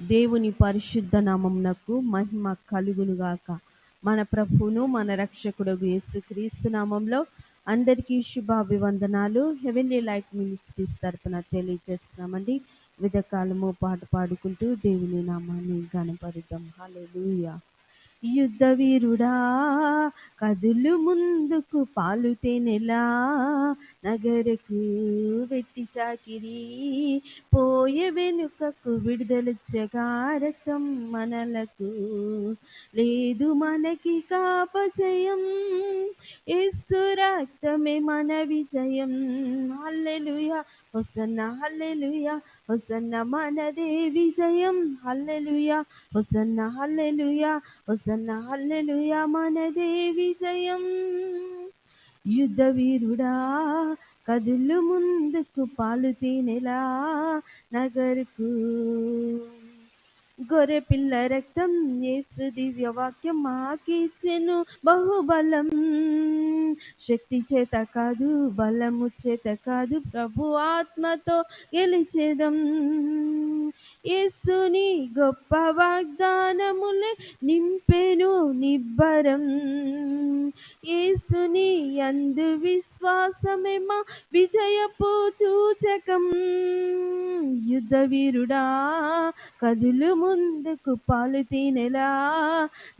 దేవుని పరిశుద్ధ నామమునకు మహిమ కలుగునుగాక మన ప్రభువును మన రక్షకుడు యేసుక్రీస్తు నామంలో అందరికీ శుభాభివందనాలు. హెవెన్లీ లైట్ మినిస్ట్రీస్ తరపున తెలియజేస్తున్నామండి. విధకాలము పాట పాడుకుంటూ దేవుని నామాన్ని గణపరిద్దాం హల్లెలూయా. యుద్ధ వీరుడా కదులు ముందుకు పాలుతేనెలా నగరకు వెట్టి చాకిరి పోయే వెనుకకు విడుదల జగారసం మనలకు. లేదు మనకి కాపజయం ఇస్తు రక్తమే మన విజయం. హల్లెలూయా హొసన్న హల్లెలూయా. హొసన్న మనదే విజయం hallelujah. Hosanna hallelujah hosanna hallelujah మనదే విజయం. యుద్ధ వీరుడా కదులు ముందుకు పాలు తినేలా నగరుకు. గొర్రె పిల్ల రక్తం ఏసు దివ్య వాక్యం మాకిచ్చెను బహుబలం. శక్తి చేత కాదు బలము చేత కాదు ప్రభు ఆత్మతో గెలిచేదం. యేసుని గొప్ప వాగ్దానములే నింపెను నిబ్బరం. యేసుని అందు విశ్వాసమే మా విజయపు సూచకం. యుద్ధ వీరుడా కదులు ముందుకు పాలు తినెలా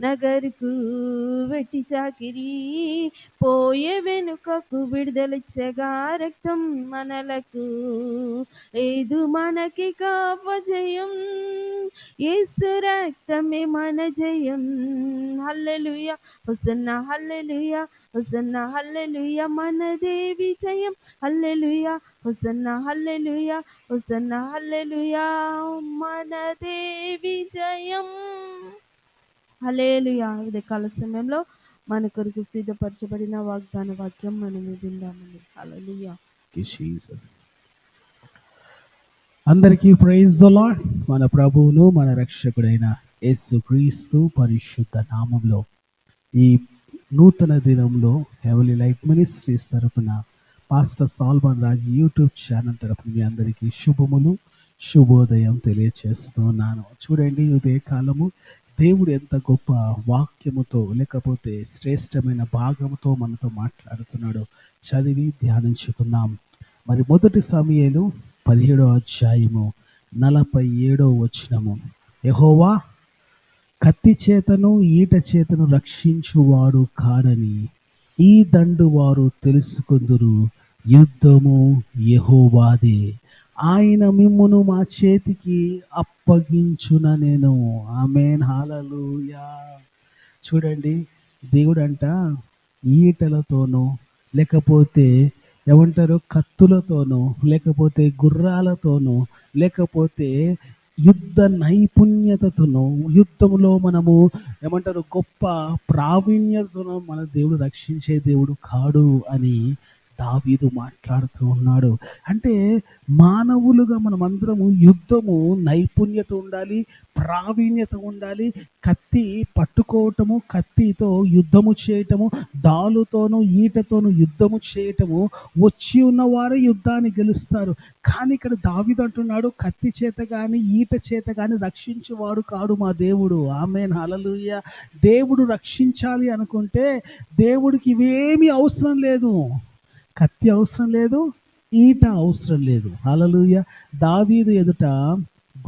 నగరుకు వెట్టి చాకిరి పోయే వెనుకకు విడుదలిచ్చగా రక్తం మనలకు. ఏదు మనకి కాపజయం ఏసు రక్తమే మన జయం. హల్లెలూయా హుసన్న హల్లెలూయా హొసన్న హల్లెలూయా మనదే విజయం హల్లెలూయా హొసన్న హల్లెలూయా హల్లెలుయా మన మనదే విజయం హల్లెలుయా ఇది కాల సమయంలో మన కొరకు సిద్ధపరచబడిన వాగ్దాన వాక్యం మనము విందామని హల్లెలూయా అందరికీ ప్రైజ్ ద లార్డ్ మన ప్రభువును మన రక్షకుడైన యేసు క్రీస్తు పరిశుద్ధ నామంలో ఈ నూతన దినంలో హెవలీ లైట్ మినిస్ట్రీస్ తరఫున pastor Salman Raj YouTube channel తరఫున మీ అందరికీ శుభములు శుభోదయం తెలియచేస్తున్నాను. చూడండి ఉదయకాలము దేవుడు ఎంత గొప్ప వాక్యముతో లేకపోతే శ్రేష్టమైన భాగముతో మనతో మాట్లాడుతున్నాడో చదివి ధ్యానించుకుందాం. మరి మొదటి సమయలు పదిహేడో అధ్యాయము నలభై ఏడో వచనము. యహోవా కత్తి చేతను ఈట చేతను రక్షించువాడు కాడని ఈ దండు వారు తెలుసుకుందురు. యుద్ధము యహోవాదే. ఆయన మిమ్మును మా చేతికి అప్పగించున నేను. ఆమెన్. హాలలుయా చూడండి దేవుడంట ఈటలతోనో లేకపోతే ఏమంటారు కత్తులతోనో లేకపోతే గుర్రాలతోనో లేకపోతే యుద్ధ నైపుణ్యతతోనో యుద్ధంలో మనము ఏమంటారు గొప్ప ప్రావీణ్యతను మన దేవుడు రక్షించే దేవుడు కాడు అని దావీదు మాట్లాడుతూ ఉన్నాడు. అంటే మానవులుగా మనమందరము యుద్ధము నైపుణ్యత ఉండాలి ప్రావీణ్యత ఉండాలి కత్తి పట్టుకోవటము కత్తితో యుద్ధము చేయటము డాలుతోనూ ఈటతోనూ యుద్ధము చేయటము వచ్చి ఉన్నవారే యుద్ధాన్ని గెలుస్తారు. కానీ ఇక్కడ దావీదు అంటున్నాడు కత్తి చేత కానీ ఈట చేత కానీ రక్షించేవాడు కాడు మా దేవుడు. ఆమె హలలుయ దేవుడు రక్షించాలి అనుకుంటే దేవుడికి ఇవేమీ అవసరం లేదు. కత్తి అవసరం లేదు ఈట అవసరం లేదు. హలలుయ దావీదు ఎదుట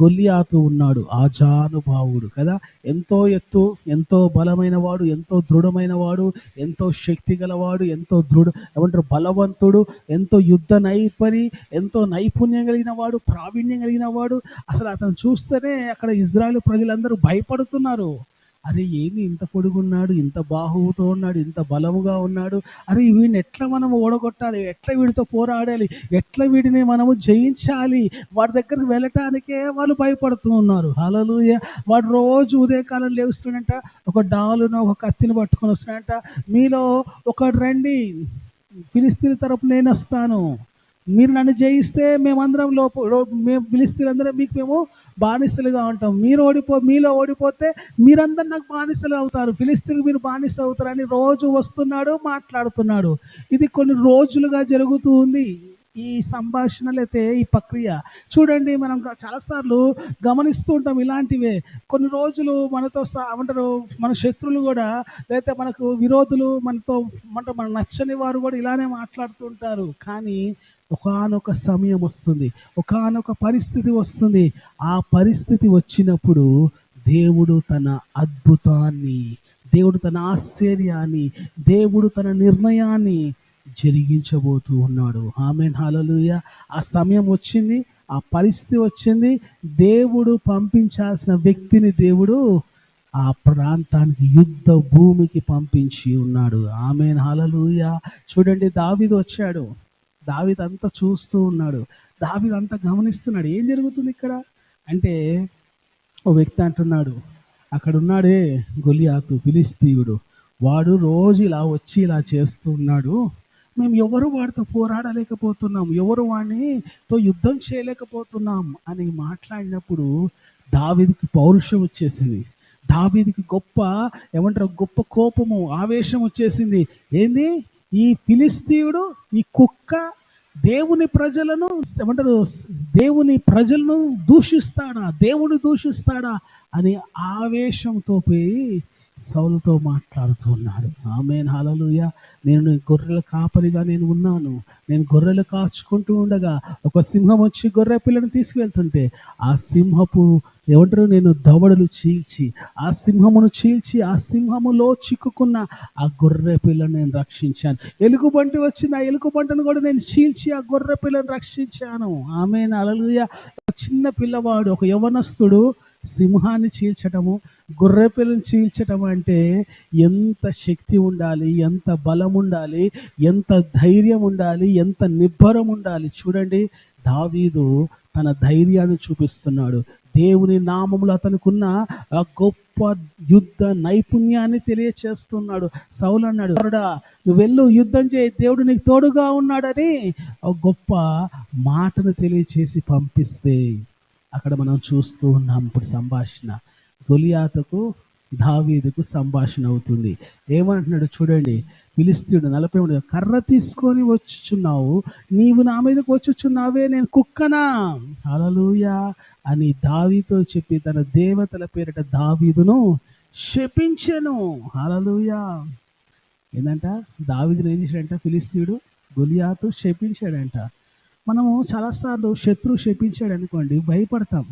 గొల్లియాతు ఉన్నాడు ఆజానుభావుడు కదా. ఎంతో ఎత్తు ఎంతో బలమైన వాడు ఎంతో దృఢమైన వాడు ఎంతో శక్తి గలవాడు ఎంతో దృఢ ఏమంటారు బలవంతుడు ఎంతో యుద్ధ నైపరి ఎంతో నైపుణ్యం కలిగిన వాడు ప్రావీణ్యం కలిగిన వాడు అసలు అతను చూస్తేనే అక్కడ ఇజ్రాయెల్ ప్రజలందరూ భయపడుతున్నారు. అరే ఏమి ఇంత పొడుగున్నాడు ఇంత బాహువుతో ఉన్నాడు ఇంత బలముగా ఉన్నాడు? అరే వీడిని ఎట్లా మనం ఓడగొట్టాలి? ఎట్లా వీడితో పోరాడాలి? ఎట్లా వీడిని మనము జయించాలి? వాడి దగ్గర వెళ్ళటానికే వాళ్ళు భయపడుతూ ఉన్నారు. హలలుయ వాడు రోజు ఉదయకాలం లేవుస్తున్నట్ట ఒక డాలును ఒక కత్తిని పట్టుకొని వస్తున్నట్ట మీలో ఒక రండి ఫిలిస్తీన్ తరపు నేను వస్తాను. మీరు నన్ను జయిస్తే మేమందరం లోపు మేము ఫిలిస్తీన్లందరం మీకు మేము బానిసలుగా ఉంటాం. మీరు ఓడిపో మీలో ఓడిపోతే మీరందరు నాకు బానిసలు అవుతారు. ఫిలిస్తీన్ మీరు బానిస అవుతారని రోజు వస్తున్నాడు మాట్లాడుతున్నాడు. ఇది కొన్ని రోజులుగా జరుగుతూ ఉంది. ఈ సంభాషణలైతే ఈ ప్రక్రియ. చూడండి మనం చాలాసార్లు గమనిస్తూ ఉంటాం ఇలాంటివే. కొన్ని రోజులు మనతో అంటారు ఏమంటారు మన శత్రులు కూడా లేకపోతే మనకు విరోధులు మనతో అంటే మన నచ్చని వారు కూడా ఇలానే మాట్లాడుతూ ఉంటారు. కానీ ఒకానొక సమయం వస్తుంది ఒకానొక పరిస్థితి వస్తుంది. ఆ పరిస్థితి వచ్చినప్పుడు దేవుడు తన అద్భుతాన్ని దేవుడు తన ఆశ్చర్యాన్ని దేవుడు తన నిర్ణయాన్ని జరిగించబోతూ ఉన్నాడు. ఆమె హాలలుయ ఆ సమయం వచ్చింది ఆ పరిస్థితి వచ్చింది. దేవుడు పంపించాల్సిన వ్యక్తిని దేవుడు ఆ ప్రాంతానికి యుద్ధ భూమికి పంపించి ఉన్నాడు. ఆమె హాలలుయ చూడండి దావిది వచ్చాడు. దావిదంతా చూస్తూ ఉన్నాడు. దావిదంతా గమనిస్తున్నాడు. ఏం జరుగుతుంది ఇక్కడ? అంటే ఓ వ్యక్తి అంటున్నాడు అక్కడ ఉన్నాడే గొలియాకు పిలిస్తీయుడు వాడు రోజు ఇలా వచ్చి ఇలా చేస్తూ ఉన్నాడు. మేము ఎవరు వాడితో పోరాడలేకపోతున్నాం? ఎవరు వాడినితో యుద్ధం చేయలేకపోతున్నాం? అని మాట్లాడినప్పుడు దావిదికి పౌరుషం వచ్చేసింది. దావీదికి గొప్ప ఏమంటారు గొప్ప కోపము ఆవేశం వచ్చేసింది. ఏంది? ఈ ఫిలిస్తీయుడు ఈ కుక్క దేవుని ప్రజలను ఏమంటారు దేవుని ప్రజలను దూషిస్తాడా దేవుడు దూషిస్తాడా అని ఆవేశంతో పోయి సౌలుతో మాట్లాడుతున్నాడు. ఆమె హలలుయ నేను గొర్రెల కాపరిగా నేను ఉన్నాను. నేను గొర్రెలు కాచుకుంటూ ఉండగా ఒక సింహం వచ్చి గొర్రె పిల్లను తీసుకువెళ్తుంటే ఆ సింహపు ఏమంటారు నేను దవడలు చీల్చి ఆ సింహమును చీల్చి ఆ సింహములో చిక్కుకున్న ఆ గొర్రె పిల్లను నేను రక్షించాను. ఎలుగుబంటి వచ్చిన ఆ ఎలుగుబంటను కూడా నేను చీల్చి ఆ గొర్రె పిల్లను రక్షించాను. ఆమె అలలుయ చిన్న పిల్లవాడు ఒక యవనస్తుడు సింహాన్ని చీల్చటము గొర్రె పిల్లని చీల్చటం అంటే ఎంత శక్తి ఉండాలి ఎంత బలం ఉండాలి ఎంత ధైర్యం ఉండాలి ఎంత నిబ్బరం ఉండాలి. చూడండి దావీదు తన ధైర్యాన్ని చూపిస్తున్నాడు. దేవుని నామములు అతనుకున్న ఆ గొప్ప యుద్ధ నైపుణ్యాన్ని తెలియచేస్తున్నాడు. సౌలు అన్నాడు నువ్వు వెళ్ళు యుద్ధం చేయి. దేవుడు నీకు తోడుగా ఉన్నాడని ఒక గొప్ప మాటను తెలియచేసి పంపిస్తే అక్కడ మనం చూస్తూ ఉన్నాం ఇప్పుడు సంభాషణ. గొలియాతకు దావీదుకు సంభాషణ అవుతుంది. ఏమంటున్నాడు చూడండి పిలిస్తుడు నలభై మూడు కర్ర తీసుకొని వచ్చుచున్నావు నీవు నా మీదకి వచ్చుచున్నావే నేను కుక్కనా? అలలుయా అని దావీతో చెప్పి తన దేవతల పేరిట దావీదును శపించను. అలలుయా ఏంటంట దావీదును ఏం చేశాడంట? ఫిలిస్తీయుడు గొలియాతు శపించాడంట. మనము చాలాసార్లు శత్రువు శపించాడు అనుకోండి భయపడతాం.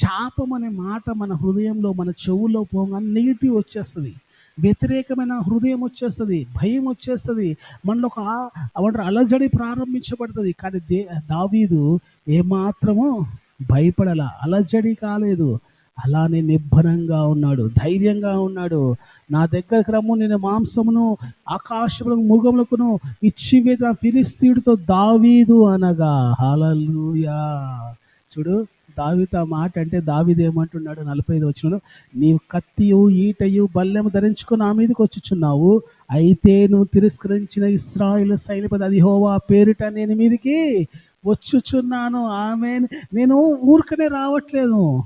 శాపం అనే మాట మన హృదయంలో మన చెవుల్లో పోగానే నెగిటివ్ వచ్చేస్తుంది. వ్యతిరేకమైన హృదయం వచ్చేస్తుంది భయం వచ్చేస్తుంది. మనలో ఒక అవంటారు అలజడి ప్రారంభించబడుతుంది. కానీ దే దావీదు ఏమాత్రము భయపడాల. అలజడి కాలేదు. అలానే నిబ్బరంగా ఉన్నాడు ధైర్యంగా ఉన్నాడు. నా దగ్గరకు రమ్ము నేను మాంసమును ఆకాశములకు మృగములకును ఇచ్చి వేద దావీదు అనగా. హలలుయా చూడు దావిత మాట అంటే దావీదు ఏమంటున్నాడు? నలభై ఐదు వచ్చిన నీవు కత్తియు ఈటయు బల్లెము ధరించుకుని నా మీదకి వచ్చుచున్నావు. అయితే నువ్వు తిరస్కరించిన ఇస్రాయిల్ సైనిపతి అది హోవా పేరిట నేను మీదికి వచ్చుచున్నాను. ఆమె నేను ఊరికనే రావట్లేదు.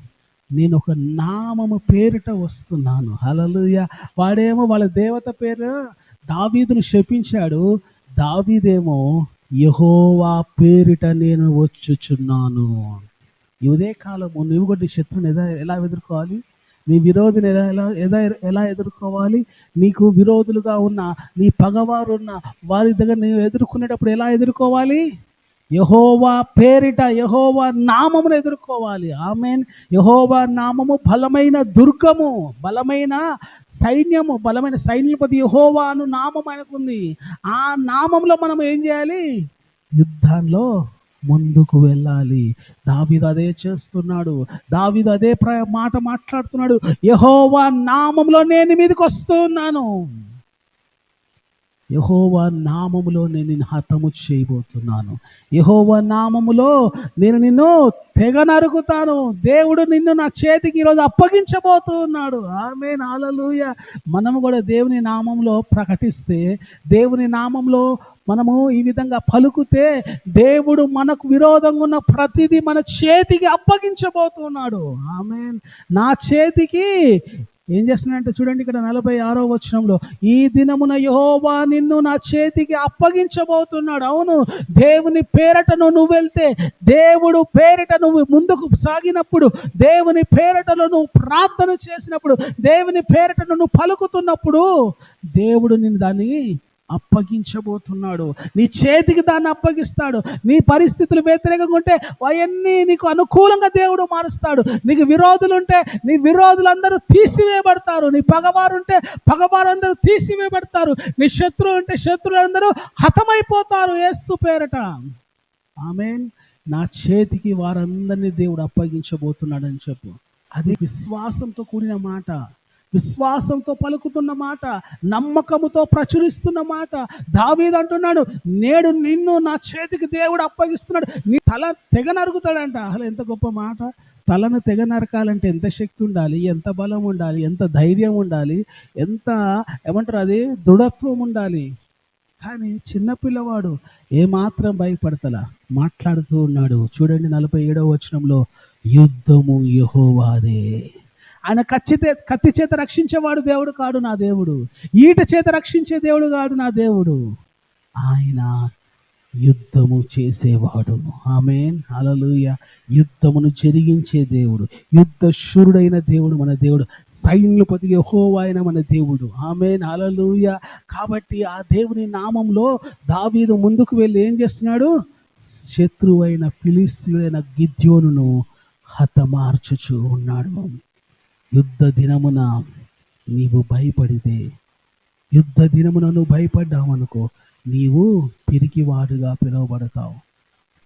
నేను ఒక నామము పేరిట వస్తున్నాను. హలలుయ వాడేమో వాళ్ళ దేవత పేరు దావీదును శపించాడు. దావీదేమో యహోవా పేరిట నేను వచ్చుచున్నాను. ఈ కాలము నువ్వు కూడా శత్రువుని ఎలా ఎలా ఎదుర్కోవాలి? నీ విరోధిని ఎలా ఎలా ఎలా ఎలా ఎదుర్కోవాలి? నీకు విరోధులుగా ఉన్న నీ పగవారు ఉన్న వారి దగ్గర నువ్వు ఎదుర్కొనేటప్పుడు ఎలా ఎదుర్కోవాలి? యహోవా పేరిట యహోవా నామమును ఎదుర్కోవాలి. ఆమెన్. యహోవా నామము బలమైన దుర్గము బలమైన సైన్యము బలమైన సైన్యపతి యహోవా అను నామం ఆయనకుంది. ఆ నామంలో మనం ఏం చేయాలి? యుద్ధంలో ముందుకు వెళ్ళాలి. దావీదు అదే చేస్తున్నాడు. దావీదు అదే ప్ర మాట మాట్లాడుతున్నాడు. యహోవా నామంలో నేను మీదకి వస్తున్నాను. యహోవా నామములో నేను నిన్ను హతము చేయబోతున్నాను. యహోవా నామములో నేను నిన్ను తెగ నరుకుతాను. దేవుడు నిన్ను నా చేతికి ఈరోజు అప్పగించబోతున్నాడు. ఆమె నాలలుయ మనము కూడా దేవుని నామంలో ప్రకటిస్తే దేవుని నామంలో మనము ఈ విధంగా పలుకుతే దేవుడు మనకు విరోధంగా ఉన్న ప్రతిదీ మన చేతికి అప్పగించబోతున్నాడు. ఆమె నా చేతికి ఏం చేస్తున్నాడంటే చూడండి ఇక్కడ నలభై ఆరో వచనంలో ఈ దినమున యహోవా నిన్ను నా చేతికి అప్పగించబోతున్నాడు. అవును దేవుని పేరటను నువ్వు వెళ్తే దేవుడు పేరిట నువ్వు ముందుకు సాగినప్పుడు దేవుని పేరటను నువ్వు ప్రార్థన చేసినప్పుడు దేవుని పేరటను నువ్వు పలుకుతున్నప్పుడు దేవుడు నిన్ను దాన్ని అప్పగించబోతున్నాడు. నీ చేతికి దాన్ని అప్పగిస్తాడు. నీ పరిస్థితులు వ్యతిరేకంగా ఉంటే అవన్నీ నీకు అనుకూలంగా దేవుడు మారుస్తాడు. నీకు విరోధులు ఉంటే నీ విరోధులందరూ తీసివేయబడతారు. నీ పగవారు ఉంటే పగవారందరూ తీసివేయబడతారు. నీ శత్రువు ఉంటే శత్రువులందరూ హతమైపోతారు ఏస్తు పేరట. ఆమె నా చేతికి వారందరినీ దేవుడు అప్పగించబోతున్నాడని చెప్పు. అది విశ్వాసంతో కూడిన మాట. విశ్వాసంతో పలుకుతున్న మాట నమ్మకముతో ప్రచురిస్తున్న మాట. దావీదు అంటున్నాడు నేడు నిన్ను నా చేతికి దేవుడు అప్పగిస్తున్నాడు. నీ తల తెగ నరుగుతాడంట అసలు ఎంత గొప్ప మాట. తలను తెగ నరకాలంటే ఎంత శక్తి ఉండాలి ఎంత బలం ఉండాలి ఎంత ధైర్యం ఉండాలి ఎంత ఏమంటారు అది దృఢత్వం ఉండాలి. కానీ చిన్నపిల్లవాడు ఏమాత్రం భయపడతలా మాట్లాడుతూ ఉన్నాడు. చూడండి నలభై ఏడవ వచనంలో యుద్ధము యహోవాదే. ఆయన కచ్చితే కత్తి చేత రక్షించేవాడు దేవుడు కాడు నా దేవుడు. ఈట చేత రక్షించే దేవుడు కాడు నా దేవుడు. ఆయన యుద్ధము చేసేవాడు. ఆమెన్. అలలుయ యుద్ధమును జరిగించే దేవుడు. యుద్ధ శూరుడైన దేవుడు మన దేవుడు. సైన్యపతి యెహోవా అయిన మన దేవుడు. ఆమెన్. అలలుయ కాబట్టి ఆ దేవుని నామంలో దావీదు ముందుకు వెళ్ళి ఏం చేస్తున్నాడు? శత్రువైన ఫిలిస్తీయుడైన గిద్యోను హతమార్చుచు ఉన్నాడు. యుద్ధ దినమున నీవు భయపడితే యుద్ధ దినమున నువ్వు భయపడ్డావనుకో నీవు తిరిగి వాడుగా పిలువబడతావు.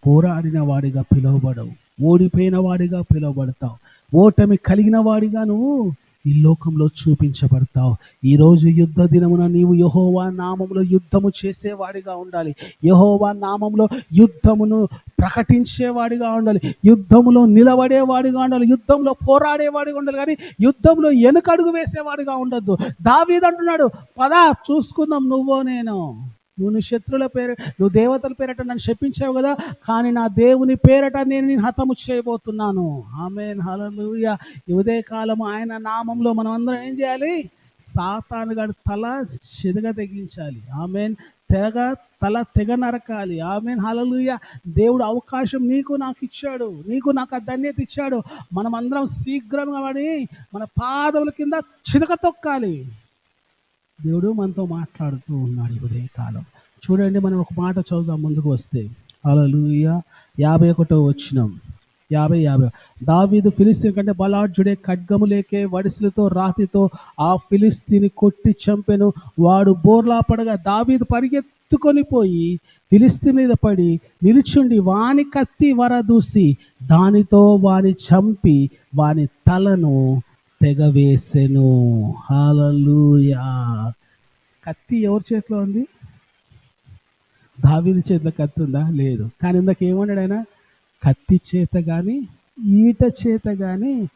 పోరాడిన వాడిగా పిలువబడవు. ఓడిపోయిన వాడిగా పిలువబడతావు. ఓటమి కలిగిన వాడిగా నువ్వు ఈ లోకంలో చూపించబడతావు. ఈ రోజు యుద్ధ దినమున నీవు యహోవా నామంలో యుద్ధము చేసేవాడిగా ఉండాలి. యహోవా నామంలో యుద్ధమును ప్రకటించేవాడిగా ఉండాలి. యుద్ధములో నిలబడేవాడిగా ఉండాలి. యుద్ధంలో పోరాడేవాడిగా ఉండాలి. కానీ యుద్ధంలో వెనుకడుగు వేసేవాడిగా ఉండొద్దు. దావీదంటున్నాడు పదా చూసుకుందాం నువ్వో నేను. నువ్వు నీ శత్రుల పేరు నువ్వు దేవతల పేరట నన్ను శపించావు కదా కానీ నా దేవుని పేరట నేను నేను హతము చేయబోతున్నాను. ఆమె హలలుయ ఉదయ కాలం ఆయన నామంలో మనం అందరం ఏం చేయాలి? సాతాను గారి తల చెదగ తెగించాలి. ఆమెన్. తెగ తల తెగ నరకాలి. ఆమెన్. హలలుయ దేవుడు అవకాశం నీకు నాకు ఇచ్చాడు. నీకు నాకు ఆ ధన్యత ఇచ్చాడు. మనం అందరం శీఘ్రంగా పడి మన పాదముల కింద చిదక తొక్కాలి. దేవుడు మనతో మాట్లాడుతూ ఉన్నాడు ఈ ఉదయకాలం. చూడండి మనం ఒక మాట చదువుదాం ముందుకు వస్తే. అలలుయ యాభై ఒకటో వచ్చినాం యాభై యాభై. దావీదు ఫిలిస్తీన్ కంటే బలాఢ్యుడే ఖడ్గము లేకే వడిసెలతో రాతితో ఆ ఫిలిస్తీని కొట్టి చంపెను. వాడు బోర్లా పడగా దావీదు పరిగెత్తుకొని పోయి ఫిలిస్తీన్ మీద పడి నిలుచుండి వాని కత్తి వరదూసి దానితో వాని చంపి వాని తలను తెగ వేసెను. హాలూయా కత్తి ఎవరి చేతిలో ఉంది? దావిది చేతిలో కత్తి ఉందా? లేదు. కానీ ఇందాక ఏమన్నాడు ఆయన? కత్తి చేత కానీ ఈట చేత కానీ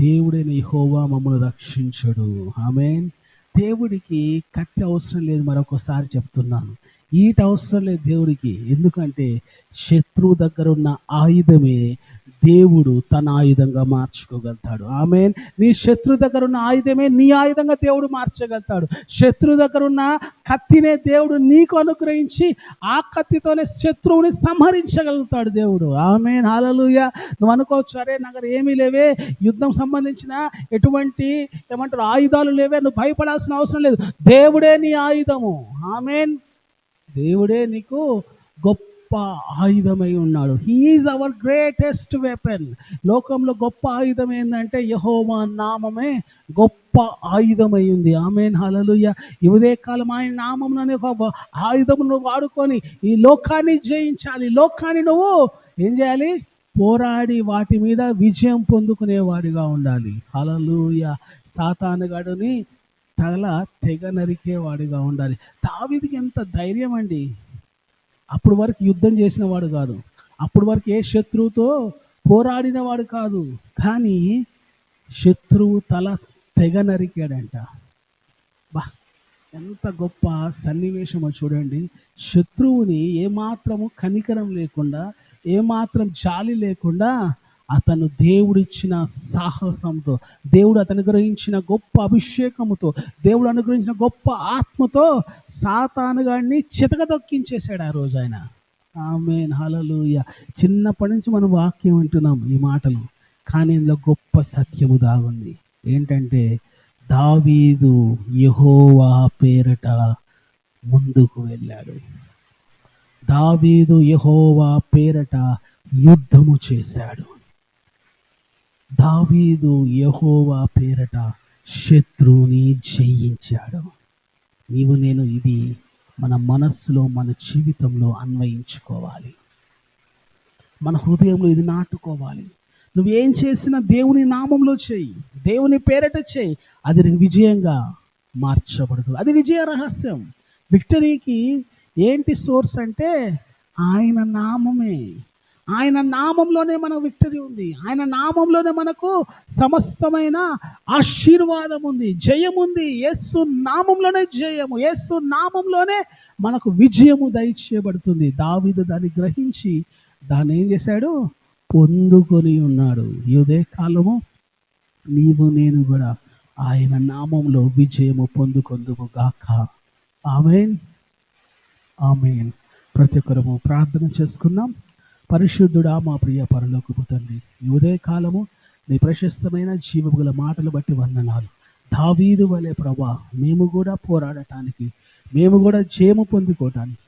దేవుడైన హోవా మమ్మల్ని రక్షించడు. ఆమెన్. దేవుడికి కత్తి అవసరం లేదు. మరొకసారి చెప్తున్నాను. ఈట అవసరం లేదు దేవుడికి. ఎందుకంటే శత్రువు దగ్గర ఉన్న ఆయుధమే దేవుడు తన ఆయుధంగా మార్చుకోగలుగుతాడు. ఆమె నీ శత్రు దగ్గర ఉన్న ఆయుధమే నీ ఆయుధంగా దేవుడు మార్చగలుగుతాడు. శత్రు దగ్గర ఉన్న కత్తినే దేవుడు నీకు అనుగ్రహించి ఆ కత్తితోనే శత్రువుని సంహరించగలుగుతాడు దేవుడు. ఆమె హాలలుయ నువ్వు అనుకోవచ్చు అరే నాకు ఏమీ లేవే. యుద్ధం సంబంధించిన ఎటువంటి ఏమంటారు ఆయుధాలు లేవే. నువ్వు భయపడాల్సిన అవసరం లేదు. దేవుడే నీ ఆయుధము. ఆమెన్. దేవుడే నీకు గొప్ప ఆయుధమై ఉన్నాడు. హీఈస్ అవర్ గ్రేటెస్ట్ వెపన్ లోకంలో గొప్ప ఆయుధం ఏంటంటే యహోవా నామమే గొప్ప ఆయుధమై ఉంది. ఆమెన్ హలలుయ ఇవదే కాలం ఆయన నామం అనే ఒక ఆయుధమును వాడుకొని ఈ లోకాన్ని జయించాలి. లోకాన్ని నువ్వు ఏం చేయాలి? పోరాడి వాటి మీద విజయం పొందుకునేవాడిగా ఉండాలి. హలలుయ సాతానుగాడుని తల తెగ నరికేవాడిగా ఉండాలి. దావీదికి ఎంత ధైర్యం అండి. అప్పుడు వరకు యుద్ధం చేసిన వాడు కాదు. అప్పుడు వరకు ఏ శత్రువుతో పోరాడిన వాడు కాదు. కానీ శత్రువు తల తెగ నరికాడంట. బా ఎంత గొప్ప సన్నివేశమో చూడండి. శత్రువుని ఏమాత్రము కనికరం లేకుండా ఏమాత్రం జాలి లేకుండా అతను దేవుడిచ్చిన సాహసంతో దేవుడు అతను గ్రహించిన గొప్ప అభిషేకముతో దేవుడు అనుగ్రహించిన గొప్ప ఆత్మతో సాతాను చితక చితకదొక్కించేశాడు ఆ రోజు ఆయన. ఆమె హలలుయ చిన్నప్పటి నుంచి మనం వాక్యం వింటున్నాం ఈ మాటలు కానీ ఇందులో గొప్ప సత్యము దాగుంది. ఏంటంటే దావీదు యహోవా పేరట ముందుకు వెళ్ళాడు. దావీదు యహోవా పేరట యుద్ధము చేశాడు. దావీదు యహోవా పేరట శత్రువుని జయించాడు. నీవు నేను ఇది మన మనస్సులో మన జీవితంలో అన్వయించుకోవాలి. మన హృదయంలో ఇది నాటుకోవాలి. నువ్వేం చేసినా దేవుని నామంలో చేయి దేవుని పేరట చేయి. అది విజయంగా మార్చబడదు. అది విజయ రహస్యం. విక్టరీకి ఏంటి సోర్స్ అంటే ఆయన నామమే. ఆయన నామంలోనే మన విక్టరీ ఉంది. ఆయన నామంలోనే మనకు సమస్తమైన ఆశీర్వాదం ఉంది జయం ఉంది. యేసు నామంలోనే జయము యేసు నామంలోనే మనకు విజయము దయచేయబడుతుంది. దావిదు దాన్ని గ్రహించి దాన్ని ఏం చేశాడు? పొందుకొని ఉన్నాడు. ఇదే కాలము నీవు నేను కూడా ఆయన నామంలో విజయము పొందుకొందుము గాక ఆమెన్. ఆమెన్. ప్రతి ఒక్కరము ప్రార్థన చేసుకున్నాం పరిశుద్ధుడా మా ప్రియ పరలోకపు తండ్రి. ఈ ఉదయకాలము నీ ప్రశస్తమైన జీవముగల మాటలు బట్టి వందనాలు. దావీదు వలె ప్రభా మేము కూడా పోరాడటానికి మేము కూడా జయము పొందుకోవటానికి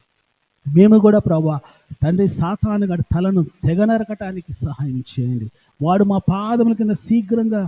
మేము కూడా ప్రభా తండ్రి సాతాను గడి తలను తెగనరకటానికి సహాయం చేయండి. వాడు మా పాదముల కింద శీఘ్రంగా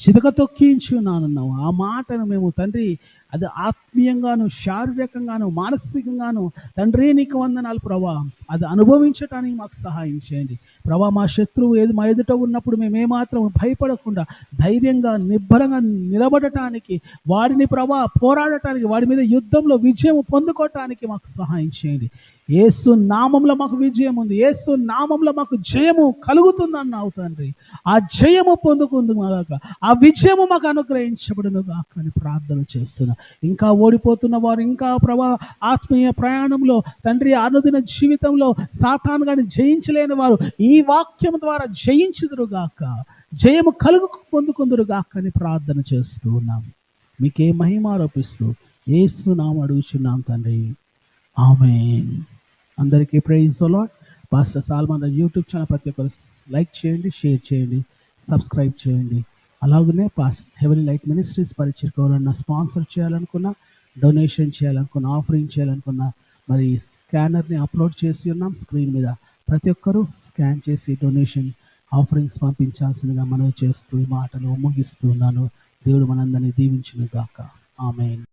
చితక తొక్కించున్నానన్నావు. ఆ మాటను మేము తండ్రి అది ఆత్మీయంగాను శారీరకంగాను మానసికంగాను తండ్రి నీకు వందనాలు ప్రభా. అది అనుభవించటానికి మాకు సహాయం చేయండి. ప్రభా మా శత్రువు ఏది మా ఎదుట ఉన్నప్పుడు మేము ఏమాత్రం భయపడకుండా ధైర్యంగా నిబ్బరంగా నిలబడటానికి వారిని ప్రభా పోరాడటానికి వారి మీద యుద్ధంలో విజయం పొందుకోవటానికి మాకు సహాయం చేయండి. ఏసు నామంలో మాకు విజయం ఉంది. ఏసు నామంలో మాకు జయము కలుగుతుందన్నావు తండ్రి. ఆ జయము పొందుకుంది ఆ విజయము మాకు అనుగ్రహించబడును గాక అని ప్రార్థన చేస్తున్నా. ఇంకా ఓడిపోతున్న వారు ఇంకా ప్రభా ఆత్మీయ ప్రయాణంలో తండ్రి అనుదిన జీవితంలో సాతాను గాని జయించలేని వారు ఈ వాక్యం ద్వారా జయించుదురు గాక జయము కలుగు పొందుకుందురు గాక అని ప్రార్థన చేస్తూ ఉన్నాం. మీకే మహిమ ఆరోపిస్తూ ఏసు నామ అడుగుచున్నాం తండ్రి. ఆమె అందరికీ ప్రైజ్ అలాట్ పాస్టర్ సాల్మాన్ యూట్యూబ్ ఛానల్ ప్రతి ఒక్కరు లైక్ చేయండి షేర్ చేయండి సబ్స్క్రైబ్ చేయండి. అలాగనే పాస్ హెవెన్ లైట్ మినిస్ట్రీస్ పరిచయం స్పాన్సర్ చేయాలనుకున్నా డొనేషన్ చేయాలనుకున్నా ఆఫరింగ్ చేయాలనుకున్నా మరి స్కానర్ని అప్లోడ్ చేసి ఉన్నాం. స్క్రీన్ మీద ప్రతి ఒక్కరూ స్కాన్ చేసి డొనేషన్ ఆఫరింగ్స్ పంపించాల్సిందిగా మనవి చేస్తూ ఈ మాటలు ముగిస్తున్నాను దేవుడు మనందరినీ దీవించిన గాక. ఆమె